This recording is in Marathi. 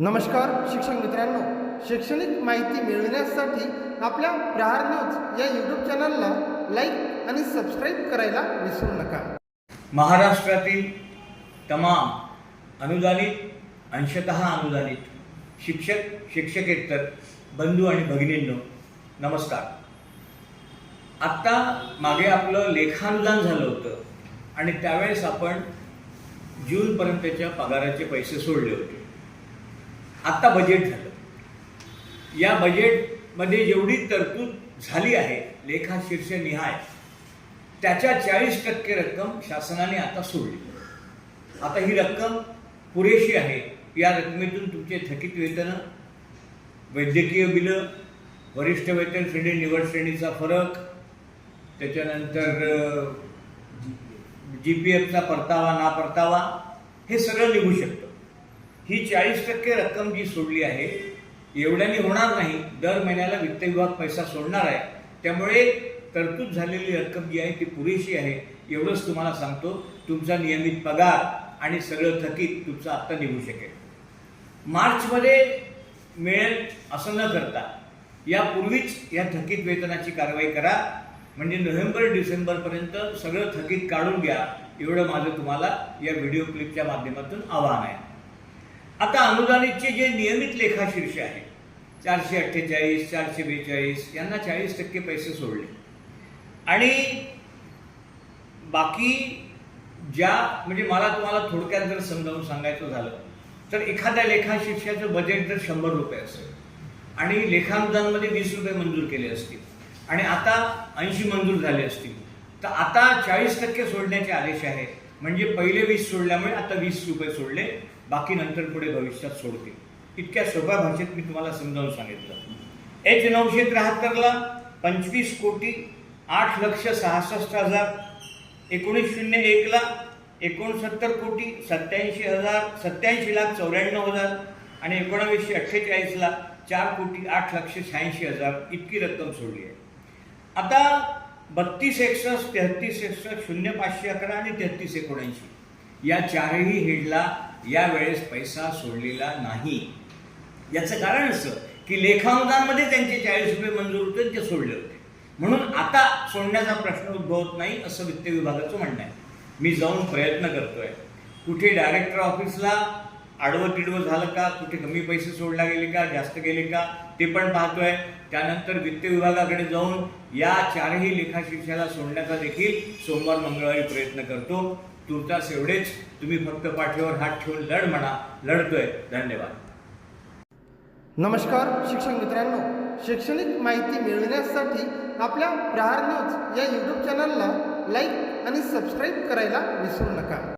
नमस्कार शिक्षक मित्रांनो. शैक्षणिक माहिती मिळविण्यासाठी आपल्या प्रहार न्यूज या यूट्यूब चॅनलला लाईक आणि सबस्क्राईब करायला विसरू नका. महाराष्ट्रातील तमाम अनुदानित अंशतः अनुदानित शिक्षक शिक्षकेतर बंधू आणि भगिनींनो नमस्कार. आत्ता मागे आपलं लेखानुदान झालं होतं आणि त्यावेळेस आपण जूनपर्यंतच्या पगाराचे पैसे सोडले होते. आत्ता बजेट झालं. या बजेटमध्ये जेवढी तरतूद झाली आहे लेखा शीर्षनिहाय त्याच्या चाळीस टक्के रक्कम शासनाने आता सोडली. आता ही रक्कम पुरेशी आहे. या रकमेतून तुमचे थकीत वेतनं वैद्यकीय बिलं वरिष्ठ वेतन श्रेणी निवड श्रेणीचा फरक त्याच्यानंतर जी पी एफचा परतावा ना परतावा हे सगळं निघू शकतं. ही चाळीस टक्के रक्कम जी सोडली आहे एवढ्याने होणार नाही. दर महिन्याला वित्त विभाग पैसा सोडणार आहे. त्यामुळे तरतूद झालेली रक्कम जी आहे ती पुरेशी आहे. एवढंच तुम्हाला सांगतो. तुमचा नियमित पगार आणि सगळं थकीत तुमचं आत्ता निघू शकेल. मार्चमध्ये मिळेल असं न करता यापूर्वीच या थकीत वेतनाची कारवाई करा. म्हणजे नोव्हेंबर डिसेंबरपर्यंत सगळं थकीत काढून घ्या. एवढं माझं तुम्हाला या व्हिडिओ क्लिपच्या माध्यमातून आवाहन आहे. आता अनुदानितचे जे नियमित लेखाशीर्ष आहे चारशे अठ्ठेचाळीस चारशे बेचाळीस यांना चाळीस टक्के पैसे सोडले. आणि बाकी ज्या म्हणजे मला तुम्हाला थोडक्यात जर समजावून सांगायचं झालं तर एखाद्या लेखाशिक्षाचं बजेट जर शंभर रुपये असेल आणि लेखानुदानमध्ये वीस रुपये मंजूर केले असतील आणि आता ऐंशी मंजूर झाले असतील तर आता चाळीस टक्के सोडण्याचे आदेश आहेत. म्हणजे पहिले वीस सोडल्यामुळे आता वीस रुपये सोडले बाकी नंतर पुढे भविष्यात सोडतील. इतक्या सोप्या भाषेत मी तुम्हाला समजावून सांगितलं. एच नऊशे त्र्याहत्तरला पंचवीस कोटी आठ लक्ष सहासष्ट हजार एकोणीस शून्य एकला एकोणसत्तर कोटी सत्याऐंशी हजार सत्याऐंशी लाख चौऱ्याण्णव हजार आणि एकोणावीसशे अठ्ठेचाळीसला चार कोटी आठ लक्ष शहाऐंशी हजार इतकी रक्कम सोडली आहे. आता बत्तीस एकसष्ट तेहतीस एकसष्ट शून्य पाचशे अकरा आणि तेहतीस एकोणऐंशी. या चारही हेडला यावेळेस पैसा सोडलेला नाही. याचं कारण असं की लेखानुदानमध्ये त्यांचे चाळीस रुपये मंजूर होते ते सोडले होते. म्हणून आता सोडण्याचा प्रश्न उद्भवत नाही असं वित्त विभागाचं म्हणणं आहे. मी जाऊन प्रयत्न करतोय. कुठे डायरेक्टर ऑफिसला आडवं तिडवं झालं का? कुठे कमी पैसे सोडला गेले का? जास्त गेले का? ते पण पाहतोय. त्यानंतर वित्त विभागाकडे जाऊन या चारही लेखाशिक्षाला सोडण्याचा देखील सोमवार मंगळवारी प्रयत्न करतो. तुर्तास एवढेच तुम्ही फक्त पाठीवर हात ठेवून लढ म्हणा. लढतोय. धन्यवाद. नमस्कार शिक्षक मित्रांनो. शैक्षणिक माहिती मिळविण्यासाठी आपल्या प्रहार न्यूज या यूट्यूब चॅनलला लाईक आणि सबस्क्राईब करायला विसरू नका.